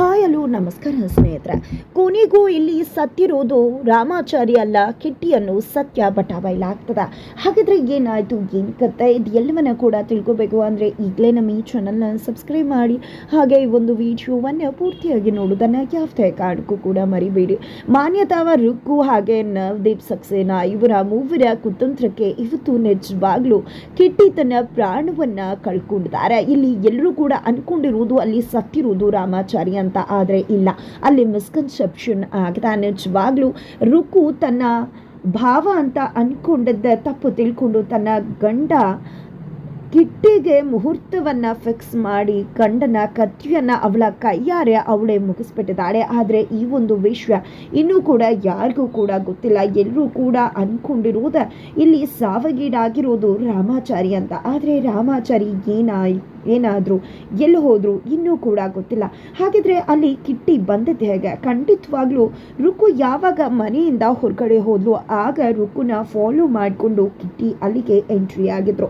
Hi hello ನಮಸ್ಕಾರ ಸ್ನೇಹಿತರೆ. ಕೊನೆಗೂ ಇಲ್ಲಿ ಸತ್ತಿರೋದು ರಾಮಾಚಾರಿ ಅಲ್ಲ, ಕಿಟ್ಟಿಯನ್ನು ಸತ್ಯ ಬಟಾಬೈಲಾಗ್ತದ ಹಾಗಾದರೆ ಏನಾಯಿತು, ಏನು ಕತ್ತ ಇದು ಎಲ್ಲವನ್ನ ಕೂಡ ತಿಳ್ಕೊಬೇಕು ಅಂದರೆ ಈಗಲೇ ನಮ್ಮ ಈ ಚಾನಲ್ನ ಸಬ್ಸ್ಕ್ರೈಬ್ ಮಾಡಿ, ಹಾಗೆ ಈ ಒಂದು ವಿಡಿಯೋವನ್ನು ಪೂರ್ತಿಯಾಗಿ ನೋಡೋದನ್ನು ಯಾವುದೇ ಕಾರಣಕ್ಕೂ ಕೂಡ ಮರಿಬೇಡಿ. ಮಾನ್ಯತಾವ ರುಕ್ಕು ಹಾಗೆ ನವದೀಪ್ ಸಕ್ಸೇನಾ ಇವರ ಮೂವರ ಕುತಂತ್ರಕ್ಕೆ ಇವತ್ತು ನಿಜವಾಗ್ಲೂ ಕಿಟ್ಟಿ ತನ್ನ ಪ್ರಾಣವನ್ನು ಕಳ್ಕೊಂಡಿದ್ದಾರೆ. ಇಲ್ಲಿ ಎಲ್ಲರೂ ಕೂಡ ಅಂದ್ಕೊಂಡಿರುವುದು ಅಲ್ಲಿ ಸತ್ತಿರುವುದು ರಾಮಾಚಾರಿ ಅಂತ. ಆದರೆ ಇಲ್ಲ. ಅಲ್ಲಿ ಮಿಸ್ಕನ್ಸೆಪ್ಷನ್ ಆಗ್ತಾ ನಿಜವಾಗ್ಲೂ ರುಕು ತನ್ನ ಭಾವ ಅಂತ ಅಂದ್ಕೊಂಡದ್ದ ತಪ್ಪು ತಿಳ್ಕೊಂಡು ತನ್ನ ಗಂಡ ಕಿಟ್ಟಿಗೆ ಮುಹೂರ್ತವನ್ನ ಫಿಕ್ಸ್ ಮಾಡಿ ಗಂಡನ ಕತ್ತಿಯನ್ನ ಅವಳ ಕೈಯಾರೆ ಅವಳೇ ಮುಗಿಸ್ಬಿಟ್ಟಿದ್ದಾಳೆ. ಆದರೆ ಈ ಒಂದು ವಿಷಯ ಇನ್ನೂ ಕೂಡ ಯಾರಿಗೂ ಕೂಡ ಗೊತ್ತಿಲ್ಲ. ಎಲ್ಲರೂ ಕೂಡ ಅಂದ್ಕೊಂಡಿರುವುದ ಇಲ್ಲಿ ಸಾವಗೀಡಾಗಿರೋದು ರಾಮಾಚಾರಿ ಅಂತ. ಆದರೆ ರಾಮಾಚಾರಿ ಏನಾಯ್ ಏನಾದರೂ, ಎಲ್ಲಿ ಹೋದರೂ ಇನ್ನೂ ಕೂಡ ಗೊತ್ತಿಲ್ಲ. ಹಾಗಿದ್ರೆ ಅಲ್ಲಿ ಕಿಟ್ಟಿ ಬಂದದ್ದು ಹೇಗೆ? ಖಂಡಿತವಾಗ್ಲೂ ರುಕು ಯಾವಾಗ ಮನೆಯಿಂದ ಹೊರಗಡೆ ಹೋದ್ಲು, ಆಗ ರುಕುನ ಫಾಲೋ ಮಾಡಿಕೊಂಡು ಕಿಟ್ಟಿ ಅಲ್ಲಿಗೆ ಎಂಟ್ರಿ ಆಗಿದ್ರು.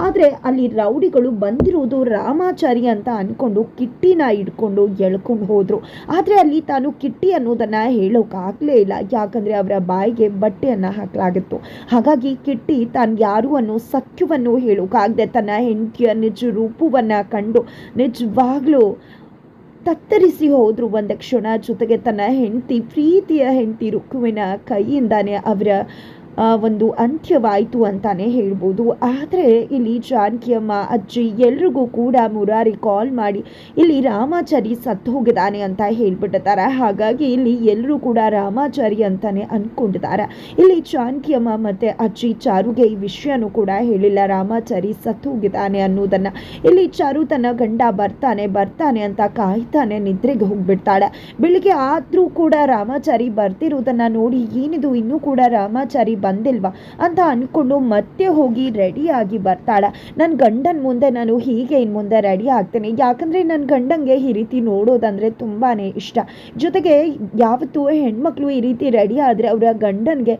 ಆದರೆ ಅಲ್ಲಿ ರೌಡಿಗಳು ಬಂದಿರುವುದು ರಾಮಾಚಾರಿ ಅಂತ ಅಂದ್ಕೊಂಡು ಕಿಟ್ಟಿನ ಹಿಡ್ಕೊಂಡು ಎಳ್ಕೊಂಡು ಹೋದರು. ಆದರೆ ಅಲ್ಲಿ ತಾನು ಕಿಟ್ಟಿ ಅನ್ನೋದನ್ನು ಹೇಳೋಕ್ಕಾಗಲೇ ಇಲ್ಲ, ಯಾಕಂದರೆ ಅವರ ಬಾಯಿಗೆ ಬಟ್ಟೆಯನ್ನು ಹಾಕಲಾಗಿತ್ತು. ಹಾಗಾಗಿ ಕಿಟ್ಟಿ ತಾನು ಯಾರು ಅನ್ನೋ ಸಖ್ಯವನ್ನು ಹೇಳೋಕ್ಕಾಗದೆ ತನ್ನ ಹೆಂಡತಿಯ ನಿಜ ರೂಪವನ್ನ ಕಂಡು ನಿಜವಾಗ್ಲೂ ತತ್ತರಿಸಿ ಹೋದ್ರು ಒಂದು ಕ್ಷಣ ಜೊತೆಗೆ ತನ್ನ ಹೆಂಡತಿ, ಪ್ರೀತಿಯ ಹೆಂಡತಿ ರುಕ್ಕುವಿನ ಕೈಯಿಂದಾನೆ ಅವರ ಒಂದು ಅಂತ್ಯವಾಯಿತು ಅಂತಾನೆ ಹೇಳ್ಬೋದು. ಆದರೆ ಇಲ್ಲಿ ಜಾನಕಿಯಮ್ಮ ಅಜ್ಜಿ ಎಲ್ರಿಗೂ ಕೂಡ ಮುರಾರಿ ಕಾಲ್ ಮಾಡಿ ಇಲ್ಲಿ ರಾಮಾಚಾರಿ ಸತ್ತು ಹೋಗಿದ್ದಾನೆ ಅಂತ ಹೇಳ್ಬಿಟ್ಟಿದ್ದಾರೆ ಹಾಗಾಗಿ ಇಲ್ಲಿ ಎಲ್ಲರೂ ಕೂಡ ರಾಮಾಚಾರಿ ಅಂತಾನೆ ಅಂದ್ಕೊಂಡಿದ್ದಾರೆ ಇಲ್ಲಿ ಜಾನಕಿಯಮ್ಮ ಮತ್ತೆ ಅಜ್ಜಿ ಚಾರುಗೆ ಈ ವಿಷಯನೂ ಕೂಡ ಹೇಳಿಲ್ಲ. ರಾಮಾಚಾರಿ ಸತ್ತು ಹೋಗಿದ್ದಾನೆ ಅನ್ನೋದನ್ನು. ಇಲ್ಲಿ ಚಾರು ತನ್ನ ಗಂಡ ಬರ್ತಾನೆ ಬರ್ತಾನೆ ಅಂತ ಕಾಯ್ತಾನೆ ನಿದ್ರೆಗೆ ಹೋಗ್ಬಿಡ್ತಾಳೆ. ಬೆಳಿಗ್ಗೆ ಆದ್ರೂ ಕೂಡ ರಾಮಾಚಾರಿ ಬರ್ತಿರೋದನ್ನ ನೋಡಿ ಏನಿದು? ಇನ್ನೂ ಕೂಡ ರಾಮಾಚಾರಿ ಬಂದಿಲ್ವಾ ಅಂತ ಅಂದ್ಕೊಂಡು ಮತ್ತೆ ಹೋಗಿ ರೆಡಿಯಾಗಿ ಬರ್ತಾಳೆ. ನನ್ನ ಗಂಡನ ಮುಂದೆ ನಾನು ಹೀಗೆ ಇನ್ನು ಮುಂದೆ ರೆಡಿ ಆಗ್ತೇನೆ. ಯಾಕಂದ್ರೆ ನನ್ನ ಗಂಡಂಗೆ ಈ ರೀತಿ ನೋಡೋದಂದ್ರೆ ತುಂಬಾನೇ ಇಷ್ಟ. ಜೊತೆಗೆ ಯಾವತ್ತೂ ಹೆಣ್ಮಕ್ಳು ಈ ರೀತಿ ರೆಡಿ ಆದರೆ ಅವರ ಗಂಡನಿಗೆ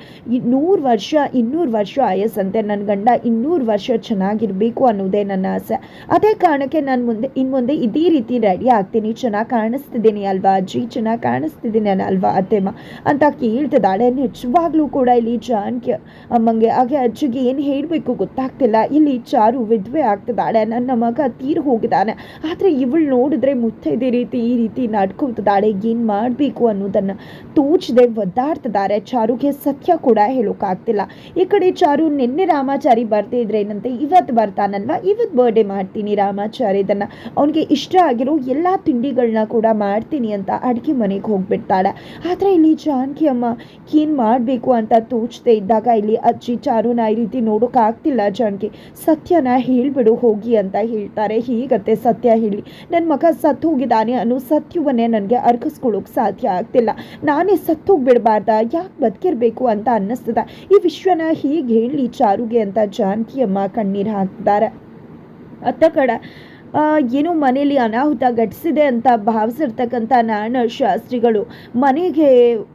ನೂರು ವರ್ಷ, ಇನ್ನೂರು ವರ್ಷ ಆಯಸ್ಸಂತೆ. ನನ್ನ ಗಂಡ ಇನ್ನೂರು ವರ್ಷ ಚೆನ್ನಾಗಿರಬೇಕು ಅನ್ನೋದೇ ನನ್ನ ಆಸೆ. ಅದೇ ಕಾರಣಕ್ಕೆ ನಾನು ಮುಂದೆ ಇನ್ನು ಮುಂದೆ ಇದೇ ರೀತಿ ರೆಡಿ ಆಗ್ತೀನಿ. ಚೆನ್ನಾಗಿ ಕಾಣಿಸ್ತಿದ್ದೀನಿ ಅಲ್ವಾ ಅಜ್ಜಿ? ಚೆನ್ನಾಗಿ ಕಾಣಿಸ್ತಿದ್ದೀನಿ ಅಲ್ವಾ ಅತ್ತೆಮ್ಮ? ಅಂತ ಕೇಳ್ತಿದ್ದಾಳೆ. ನಿಜವಾಗ್ಲೂ ಕೂಡ ಇಲ್ಲಿ ಜಾನ್ಕಿ ಅಮ್ಮಂಗೆ ಹಾಗೆ ಅಜ್ಜಿಗೆ ಏನು ಹೇಳಬೇಕು ಗೊತ್ತಾಗ್ತಿಲ್ಲ. ಇಲ್ಲಿ ಚಾರು ವಿಧವೆ ಆಗ್ತಿದ್ದಾಳೆ. ನನ್ನ ಮಗ ತೀರ್ ಹೋಗಿದ್ದಾನೆ. ಆದರೆ ಇವಳು ನೋಡಿದ್ರೆ ಮುತ್ತೈದೆ ರೀತಿ ಈ ರೀತಿ ನಡ್ಕೊತಿದ್ದಾಳೆ. ಏನು ಮಾಡಬೇಕು ಅನ್ನೋದನ್ನು ತೋಚದೆ ಒದ್ದಾಡ್ತಿದ್ದಾರೆ. ಚಾರುಗೆ ಸತ್ಯ ಕೂಡ ಹೇಳೋಕ್ಕಾಗ್ತಿಲ್ಲ ಈ ಕಡೆ ಚಾರು ನಿನ್ನೆ ರಾಮಾಚಾರಿ ಬರ್ದೇ ಇದ್ರೆ ಏನಂತೆ? ಇವತ್ತು ಬರ್ತಾನಲ್ವಾ? ಇವತ್ತು ಬರ್ಡೇ ಮಾಡ್ತೀನಿ ರಾಮಾಚಾರಿ. ಇದನ್ನು ಅವನಿಗೆ ಇಷ್ಟ ಆಗಿರೋ ಎಲ್ಲ ತಿಂಡಿಗಳನ್ನ ಕೂಡ ಮಾಡ್ತೀನಿ ಅಂತ ಅಡುಗೆ ಮನೆಗೆ ಹೋಗ್ಬಿಡ್ತಾಳೆ. ಆದರೆ ಇಲ್ಲಿ ಜಾನಕಿ ಅಮ್ಮ ಏನು ಮಾಡಬೇಕು ಅಂತ ತೋಚದೆ ಇದ್ದಾಗ ಇಲ್ಲಿ ಅಜ್ಜಿ ಚಾರುನ ಈ ರೀತಿ ನೋಡೋಕ್ಕಾಗ್ತಿಲ್ಲ ಜನಕ್ಕೆ ಸತ್ಯನ ಹೇಳಿಬಿಡು ಹೋಗಿ ಅಂತ ಹೇಳ್ತಾರೆ. ಹೀಗತ್ತೆ ಸತ್ಯ ಹೇಳಿ. ನನ್ನ ಮಗ ಸತ್ತು ಹೋಗಿದ್ದಾನೆ ಅನ್ನೋ ಸತ್ಯವನ್ನೇ ನನಗೆ ಅರ್ಗಿಸ್ಕೊಳ್ಳೋಕೆ ಸಾಧ್ಯ ಆಗ್ತಿಲ್ಲ. ನಾನೇ ಸತ್ತು ಹೋಗ್ಬಿಡ್ಬಾರ್ದ. ಯಾಕೆ ಬದುಕಿರಬೇಕು ಅಂತ ಅನ್ನಿಸ್ತದ. ಈ ವಿಶ್ವನ ಹೀಗೆ ಹೇಳಿ ಚಾರುಗೆ ಅಂತ ಜಾನಕಿ ಅಮ್ಮ ಕಣ್ಣೀರು ಹಾಕ್ತಾರೆ ಅತ್ತ ಕಡೆ ಏನೋ ಮನೆಯಲ್ಲಿ ಅನಾಹುತ ಘಟಿಸಿದೆ ಅಂತ ಭಾವಿಸಿರ್ತಕ್ಕಂಥ ನಾರಾಯಣ ಶಾಸ್ತ್ರಿಗಳು ಮನೆಗೆ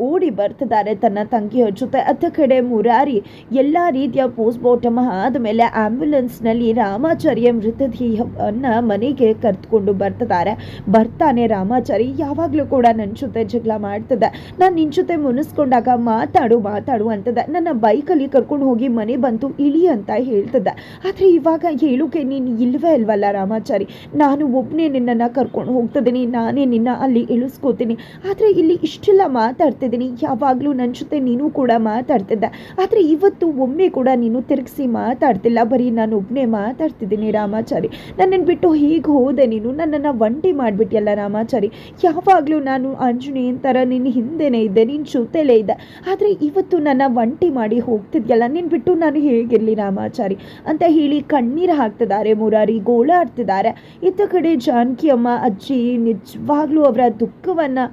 ಓಡಿ ಬರ್ತಿದ್ದಾರೆ ತನ್ನ ತಂಗಿಯ ಜೊತೆ. ಅತ್ತ ಕಡೆ ಮುರಾರಿ ಎಲ್ಲ ರೀತಿಯ ಪೋಸ್ಟ್ ಮಾರ್ಟಮ್ ಆದಮೇಲೆ ಆ್ಯಂಬುಲೆನ್ಸ್ನಲ್ಲಿ ರಾಮಾಚಾರ್ಯ ಮೃತದೇಹವನ್ನು ಮನೆಗೆ ಕರೆದುಕೊಂಡು ಬರ್ತಿದ್ದಾರೆ. ಬರ್ತಾನೆ ರಾಮಾಚಾರಿ, ಯಾವಾಗಲೂ ಕೂಡ ನನ್ನ ಜೊತೆ ಜಗಳ ಮಾಡ್ತದೆ ನಾನು ನಿನ್ನ ಜೊತೆ ಮುನಿಸ್ಕೊಂಡಾಗ ಮಾತಾಡು ಮಾತಾಡು ಅಂತದ ನನ್ನ ಬೈಕಲ್ಲಿ ಕರ್ಕೊಂಡು ಹೋಗಿ ಮನೆ ಬಂತು, ಇಳಿ ಅಂತ ಹೇಳ್ತದೆ ಆದರೆ ಇವಾಗ ಹೇಳೋಕೆ ನೀನು ಇಲ್ವೇ ಇಲ್ವಲ್ಲ ರಾಮಾಚಾರಿ? ನಾನು ಒಬ್ಬನೇ ನಿನ್ನನ್ನು ಕರ್ಕೊಂಡು ಹೋಗ್ತಿದ್ದೀನಿ, ನಾನೇ ನಿನ್ನ ಅಲ್ಲಿ ಇಳಿಸ್ಕೋತೀನಿ. ಆದರೆ ಇಲ್ಲಿ ಇಷ್ಟೆಲ್ಲ ಮಾತಾಡ್ತಿದ್ದೀನಿ. ಯಾವಾಗಲೂ ನನ್ನ ಜೊತೆ ನೀನು ಕೂಡ ಮಾತಾಡ್ತಿದ್ದೆ. ಆದರೆ ಇವತ್ತು ಒಮ್ಮೆ ಕೂಡ ನೀನು ತಿರುಗಿಸಿ ಮಾತಾಡ್ತಿಲ್ಲ. ಬರೀ ನಾನು ಒಬ್ಬನೇ ಮಾತಾಡ್ತಿದ್ದೀನಿ ರಾಮಾಚಾರಿ. ನನ್ನನ್ನು ಬಿಟ್ಟು ಹೀಗೆ ಹೋದೆ ನೀನು. ನನ್ನನ್ನು ಒಂಟಿ ಮಾಡಿಬಿಟ್ಟಿಯಲ್ಲ ರಾಮಾಚಾರಿ. ಯಾವಾಗಲೂ ನಾನು ಆಂಜನೇಯನ್ ಥರ ನಿನ್ನ ಹಿಂದೆನೇ ಇದ್ದೆ ನಿನ್ನ ಜೊತೆಲೇ ಇದ್ದೆ. ಆದರೆ ಇವತ್ತು ನನ್ನ ಒಂಟಿ ಮಾಡಿ ಹೋಗ್ತಿದ್ಯಲ್ಲ ನಿನ್ನ ಬಿಟ್ಟು ನಾನು ಹೇಗಿರಲಿ ರಾಮಾಚಾರಿ? ಅಂತ ಹೇಳಿ ಕಣ್ಣೀರು ಹಾಕ್ತಿದ್ದಾರೆ, ಮುರಾರಿ ಗೋಳಾಡ್ತಿದ್ದಾರೆ. ಇತ್ತ ಕಡೆ ಜಾನಕಿ ಅಮ್ಮ, ಅಜ್ಜಿ ನಿಜವಾಗ್ಲೂ ಅವರ ದುಃಖವನ್ನು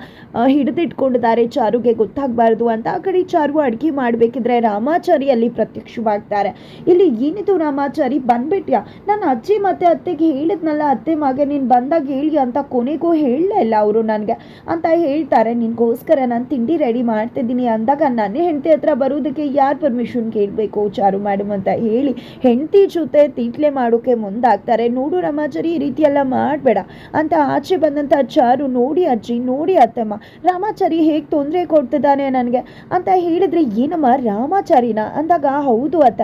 ಹಿಡಿದಿಟ್ಕೊಂಡಿದ್ದಾರೆ. ಚಾರುಗೆ ಗೊತ್ತಾಗಬಾರ್ದು ಅಂತ ಆ ಕಡೆ ಚಾರು ಅಡುಗೆ ಮಾಡಬೇಕಿದ್ರೆ ರಾಮಾಚಾರಿ ಅಲ್ಲಿ ಪ್ರತ್ಯಕ್ಷವಾಗ್ತಾರೆ. ಇಲ್ಲಿ ಏನಿದು ರಾಮಾಚಾರಿ? ಬಂದ್ಬಿಟ್ಯಾ? ನಾನು ಅಜ್ಜಿ ಮತ್ತೆ ಅತ್ತೆಗೆ ಹೇಳಿದ್ನಲ್ಲ, ಅತ್ತೆ ಮಗ ನೀನು ಬಂದಾಗ ಹೇಳಿ ಅಂತ ಕೊನೆಗೂ ಹೇಳಲೇ ಇಲ್ಲ ಅವರು ನನಗೆ. ಅಂತ ಹೇಳ್ತಾರೆ. ನಿನಗೋಸ್ಕರ ನಾನು ತಿಂಡಿ ರೆಡಿ ಮಾಡ್ತಿದ್ದೀನಿ ಅಂದಾಗ ನನ್ನ ಹೆಂಡತಿ ಹತ್ರ ಬರೋದಕ್ಕೆ ಯಾರು ಪರ್ಮಿಷನ್ ಕೇಳಬೇಕು? ಚಾರು ಮಾಡಮ್ ಅಂತ ಹೇಳಿ ಹೆಂಡತಿ ಜೊತೆ ತೀಟ್ಲೆ ಮಾಡೋಕೆ ಮುಂದಾಗ್ತಾರೆ. ನೋಡು ರಾಮಾಚಾರಿ ಈ ರೀತಿಯೆಲ್ಲ ಮಾಡಬೇಡ. ಅಂತ ಆಚೆ ಬಂದಂಥ ಚಾರು ನೋಡಿ ಅಜ್ಜಿ, ನೋಡಿ ಅತ್ತಮ್ಮ. ರಾಮಾಚಾರಿ ಹೇಗೆ ತೊಂದರೆ ಕೊಡ್ತಿದ್ದಾನೆ ನನಗೆ? ಅಂತ ಹೇಳಿದ್ರೆ, ಏನಮ್ಮ, ರಾಮಾಚಾರಿನ? ಅಂದಾಗ, ಹೌದು ಅತ್ತ.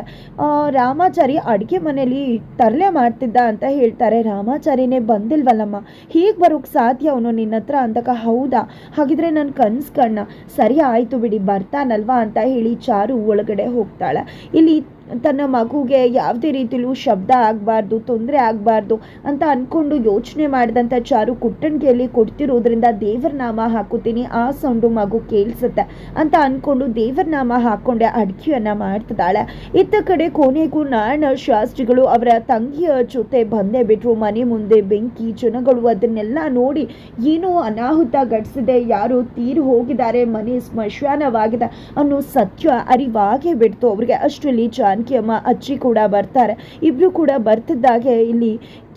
ರಾಮಾಚಾರಿ ಅಡುಗೆ ಮನೆಯಲ್ಲಿ ತರಲೆ ಮಾಡ್ತಿದ್ದ ಅಂತ ಹೇಳ್ತಾರೆ. ರಾಮಾಚಾರಿನೇ ಬಂದಿಲ್ವಲ್ಲಮ್ಮ. ಹೀಗೆ ಬರೋಕ್ಕೆ ಸಾಧ್ಯ ಅವನು ನಿನ್ನ ಹತ್ರ? ಅಂದಾಗ, ಹೌದಾ. ಹಾಗಿದ್ರೆ ನನ್ನ ಕನ್ಸು ಕಣ್ಣ. ಸರಿ ಆಯಿತು ಬಿಡಿ, ಬರ್ತಾನಲ್ವಾ? ಅಂತ ಹೇಳಿ ಚಾರು ಒಳಗಡೆ ಹೋಗ್ತಾಳೆ. ಇಲ್ಲಿ ತನ್ನ ಮಗುಗೆ ಯಾವುದೇ ರೀತಿಲೂ ಶಬ್ದ ಆಗಬಾರ್ದು, ತೊಂದರೆ ಆಗಬಾರ್ದು ಅಂತ ಅಂದ್ಕೊಂಡು ಯೋಚನೆ ಮಾಡಿದಂಥ ಚಾರು ಕುಟ್ಟಣಿಗೆಯಲ್ಲಿ ಕೊಡ್ತಿರೋದ್ರಿಂದ ದೇವರ ನಾಮ ಹಾಕುತ್ತೀನಿ, ಆ ಸೌಂಡು ಮಗು ಕೇಳಿಸುತ್ತೆ ಅಂತ ಅಂದ್ಕೊಂಡು ದೇವರ ನಾಮ ಹಾಕ್ಕೊಂಡೆ ಅಡುಗೆಯನ್ನು ಮಾಡ್ತಿದ್ದಾಳೆ. ಇತ್ತ ಕಡೆ ಕೊನೆಗೂ ನಾರಾಯಣ ಶಾಸ್ತ್ರಿಗಳು ಅವರ ತಂಗಿಯ ಜೊತೆ ಬಂದೇ ಬಿಟ್ಟರು ಮನೆ ಮುಂದೆ ಬೆಂಕಿ, ಜನಗಳು ಅದನ್ನೆಲ್ಲ ನೋಡಿ ಏನೋ ಅನಾಹುತ ಘಟಿಸಿದೆ. ಯಾರು ತೀರು ಹೋಗಿದ್ದಾರೆ, ಮನೆ ಸ್ಮಶಾನವಾಗಿದೆ ಅನ್ನೋ ಸತ್ಯ ಅರಿವಾಗೇ ಬಿಡ್ತು ಅವ್ರಿಗೆ. ಅಷ್ಟರಲ್ಲಿ ಜಾನಕಿ ಅಮ್ಮ ಅಜ್ಜಿ ಕೂಡ ಬರ್ತಾರೆ. ಇಬ್ರು ಕೂಡ ಬರ್ತಿದ್ದಾಗೆ ಇಲ್ಲಿ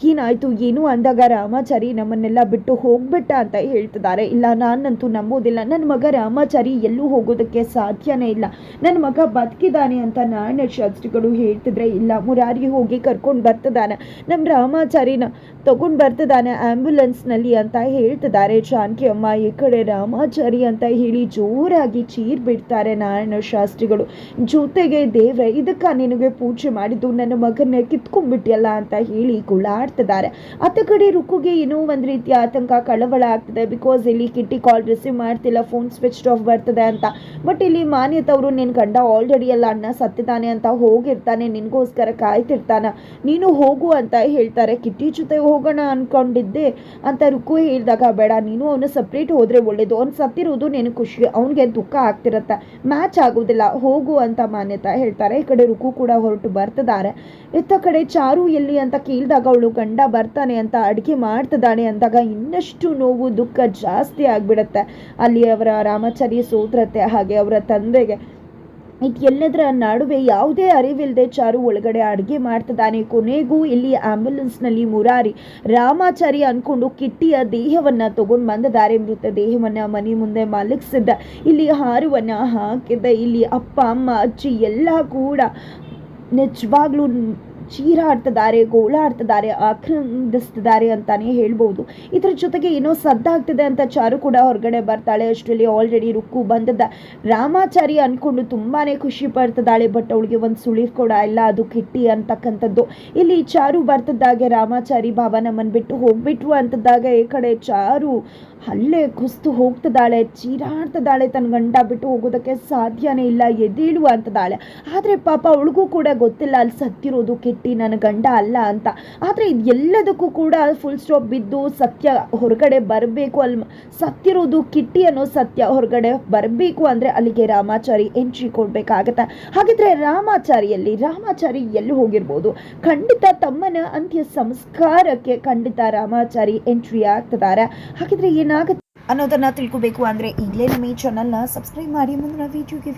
ಏನಾಯ್ತು, ಏನು ಅಂದಾಗ ರಾಮಾಚಾರಿ ನಮ್ಮನ್ನೆಲ್ಲ ಬಿಟ್ಟು ಹೋಗ್ಬಿಟ್ಟ ಅಂತ ಹೇಳ್ತಿದ್ದಾರೆ. ಇಲ್ಲ, ನಾನಂತೂ ನಂಬೋದಿಲ್ಲ ನನ್ನ ಮಗ ರಾಮಾಚಾರಿ ಎಲ್ಲೂ ಹೋಗೋದಕ್ಕೆ ಸಾಧ್ಯನೇ ಇಲ್ಲ. ನನ್ನ ಮಗ ಬದುಕಿದ್ದಾನೆ ಅಂತ ನಾರಾಯಣ ಶಾಸ್ತ್ರಿಗಳು ಹೇಳ್ತಿದ್ರೆ, ಇಲ್ಲ, ಮುರಾರಿಗೆ ಹೋಗಿ ಕರ್ಕೊಂಡು ಬರ್ತಿದ್ದಾನೆ. ನಮ್ಮ ರಾಮಾಚಾರಿನ ತಗೊಂಡು ಬರ್ತಿದ್ದಾನೆ ಆ್ಯಂಬುಲೆನ್ಸ್ನಲ್ಲಿ ಅಂತ ಹೇಳ್ತಿದ್ದಾರೆ ಜಾನಕಿ ಅಮ್ಮ ಈ ಕಡೆ ರಾಮಾಚಾರಿ ಅಂತ ಹೇಳಿ ಜೋರಾಗಿ ಚೀರ್ ಬಿಡ್ತಾರೆ ನಾರಾಯಣ ಶಾಸ್ತ್ರಿಗಳು. ಜೊತೆಗೆ ದೇವ್ರೆ, ಇದಕ್ಕ ನಿನಗೆ ಪೂಜೆ ಮಾಡಿದ್ದು, ನನ್ನ ಮಗನ್ನ ಕಿತ್ಕೊಂಡ್ಬಿಟ್ಟಿಯಲ್ಲ ಅಂತ ಹೇಳಿ ಗುಳಾಡ್ತಿದ್ದಾರೆ. ಅತ್ತ ಕಡೆ ರುಕ್ಕುಗೆ ಏನೋ ಒಂದು ರೀತಿಯ ಆತಂಕ ಕಳವಳ ಆಗ್ತದೆ ಬಿಕಾಸ್ ಇಲ್ಲಿ ಕಿಟ್ಟಿ ಕಾಲ್ ರಿಸೀವ್ ಮಾಡ್ತಿಲ್ಲ ಫೋನ್ ಸ್ವಿಚ್ ಆಫ್ ಬರ್ತದೆ ಅಂತ. ಬಟ್ ಇಲ್ಲಿ ಮಾನ್ಯತವರು ನಿನ್ನ ಗಂಡ ಆಲ್ರೆಡಿ ಎಲ್ಲ ಅಣ್ಣ ಸತ್ತಿದ್ದಾನೆ ಅಂತ ಹೋಗಿರ್ತಾನೆ, ನಿನಗೋಸ್ಕರ ಕಾಯ್ತಿರ್ತಾನ. ನೀನು ಹೋಗು ಅಂತ ಹೇಳ್ತಾರೆ. ಕಿಟ್ಟಿ ಜೊತೆ ಹೋಗೋಣ ಅನ್ಕೊಂಡಿದ್ದೆ ಅಂತ ರುಕು ಹೇಳಿದಾಗ, ಬೇಡ, ನೀನು ಅವನು ಸಪ್ರೇಟ್ ಹೋದ್ರೆ ಒಳ್ಳೇದು. ಅವ್ನು ಸತ್ತಿರೋದು ನಿನಗೆ ಖುಷಿ. ಅವನಿಗೆ ದುಃಖ ಆಗ್ತಿರತ್ತೆ. ಮ್ಯಾಚ್ ಆಗೋದಿಲ್ಲ. ಹೋಗು ಅಂತ ಮಾನ್ಯತಾ ಹೇಳ್ತಾರೆ. ಈ ಕಡೆ ಕೂಡ ಹೊರಟು ಬರ್ತಿದ್ದಾರೆ. ಇತ್ತ ಕಡೆ ಚಾರು ಎಲ್ಲಿ ಅಂತ ಕೇಳಿದಾಗ ಅವಳು, ಗಂಡ ಬರ್ತಾನೆ ಅಂತ ಅಡುಗೆ ಮಾಡ್ತಿದ್ದಾಳೆ ಅಂದಾಗ ಇನ್ನಷ್ಟು ನೋವು, ದುಃಖ ಜಾಸ್ತಿ ಆಗ್ಬಿಡತ್ತೆ. ಅಲ್ಲಿ ಅವರ ರಾಮಾಚಾರಿ ಸೋದ್ರತೆ ಹಾಗೆ ಅವರ ತಂದೆಗೆ ಇದೆಲ್ಲದರ ನಡುವೆ ಯಾವುದೇ ಅರಿವಿಲ್ಲದೆ ಚಾರು ಒಳಗಡೆ ಅಡುಗೆ ಮಾಡ್ತಿದ್ದಾನೆ. ಕೊನೆಗೂ ಇಲ್ಲಿ ಆಂಬ್ಯುಲೆನ್ಸ್ನಲ್ಲಿ ಮುರಾರಿ ರಾಮಾಚಾರಿ ಅಂದ್ಕೊಂಡು ಕಿಟ್ಟಿಯ ದೇಹವನ್ನ ತಗೊಂಡು ಬಂದಿದ್ದಾರೆ. ಮೃತ ದೇಹವನ್ನ ಮನೆ ಮುಂದೆ ಮಲಗಿಸಿದ್ದ. ಇಲ್ಲಿ ಹಾರುವನ್ನು ಹಾಕಿದ್ದ. ಇಲ್ಲಿ ಅಪ್ಪ, ಅಮ್ಮ, ಅಜ್ಜಿ ಎಲ್ಲ ಕೂಡ ನಿಜವಾಗ್ಲೂ ಚೀರಾಡ್ತಿದ್ದಾರೆ ಗೋಳಾಡ್ತಿದ್ದಾರೆ ಆಕ್ರಂದಿಸ್ತಿದ್ದಾರೆ ಅಂತಾನೆ ಹೇಳ್ಬೋದು. ಇದ್ರ ಜೊತೆಗೆ ಏನೋ ಸದ್ದಾಗ್ತಿದೆ ಅಂತ ಚಾರು ಕೂಡ ಹೊರಗಡೆ ಬರ್ತಾಳೆ. ಅಷ್ಟರಲ್ಲಿ ಆಲ್ರೆಡಿ ರುಕ್ಕು ಬಂದದ್ದ ರಾಮಾಚಾರಿ ಅಂದ್ಕೊಂಡು ತುಂಬಾನೇ ಖುಷಿ ಪಡ್ತಿದ್ದಾಳೆ. ಬಟ್ ಅವಳಿಗೆ ಒಂದು ಸುಳಿವು ಕೂಡ ಇಲ್ಲ. ಅದು ಕಿಟ್ಟಿ ಅಂತಕ್ಕಂಥದ್ದು. ಇಲ್ಲಿ ಚಾರು ಬರ್ತಿದ್ದಾಗೆ, ರಾಮಾಚಾರಿ ಬಾಬಾ ನಮ್ಮನ್ನು ಬಿಟ್ಟು ಹೋಗ್ಬಿಟ್ರು ಅಂತದಾಗ ಈ ಕಡೆ ಚಾರು ಅಲ್ಲೇ ಕುಸ್ತು ಹೋಗ್ತಿದ್ದಾಳೆ. ಚೀರಾಡ್ತಿದ್ದಾಳೆ ತನ್ನ ಗಂಡ ಬಿಟ್ಟು ಹೋಗೋದಕ್ಕೆ ಸಾಧ್ಯನೇ ಇಲ್ಲ. ಎದೇಳು ಅಂತದಾಳೆ ಆದರೆ ಪಾಪ ಅವಳಿಗೂ ಕೂಡ ಗೊತ್ತಿಲ್ಲ. ಅಲ್ಲಿ ಸತ್ತಿರೋದು ನನ್ನ ಗಂಡ ಅಲ್ಲ ಅಂತ. ಆದರೆ ಎಲ್ಲದಕ್ಕೂ ಕೂಡ ಫುಲ್ ಸ್ಟಾಪ್ ಬಿದ್ದು ಸತ್ಯ ಹೊರಗಡೆ ಬರಬೇಕು ಅಲ್ಲಿ ಸತ್ತಿರೋದು ಕಿಟ್ಟಿ ಅನ್ನೋ ಸತ್ಯ ಹೊರಗಡೆ ಬರಬೇಕು ಅಂದರೆ ಅಲ್ಲಿಗೆ ರಾಮಾಚಾರಿ ಎಂಟ್ರಿ ಕೊಡಬೇಕಾಗತ್ತೆ. ಹಾಗಿದ್ರೆ ರಾಮಾಚಾರಿಯಲ್ಲಿ ರಾಮಾಚಾರಿ ಎಲ್ಲಿ ಹೋಗಿರ್ಬೋದು? ಖಂಡಿತ ತಮ್ಮನ ಅಂತ್ಯ ಸಂಸ್ಕಾರಕ್ಕೆ ಖಂಡಿತ ರಾಮಾಚಾರಿ ಎಂಟ್ರಿ ಆಗ್ತಿದ್ದಾರೆ. ಹಾಗಿದ್ರೆ ಏನಾಗುತ್ತೆ ಅನ್ನೋದನ್ನ ತಿಳ್ಕೊಬೇಕು ಅಂದರೆ ಈಗಲೇ ನಮ್ಮ ಈ ಚಾನಲ್ನ ಸಬ್ಸ್ಕ್ರೈಬ್ ಮಾಡಿ ಮುಂದಿನ ವಿಡಿಯೋಗೆ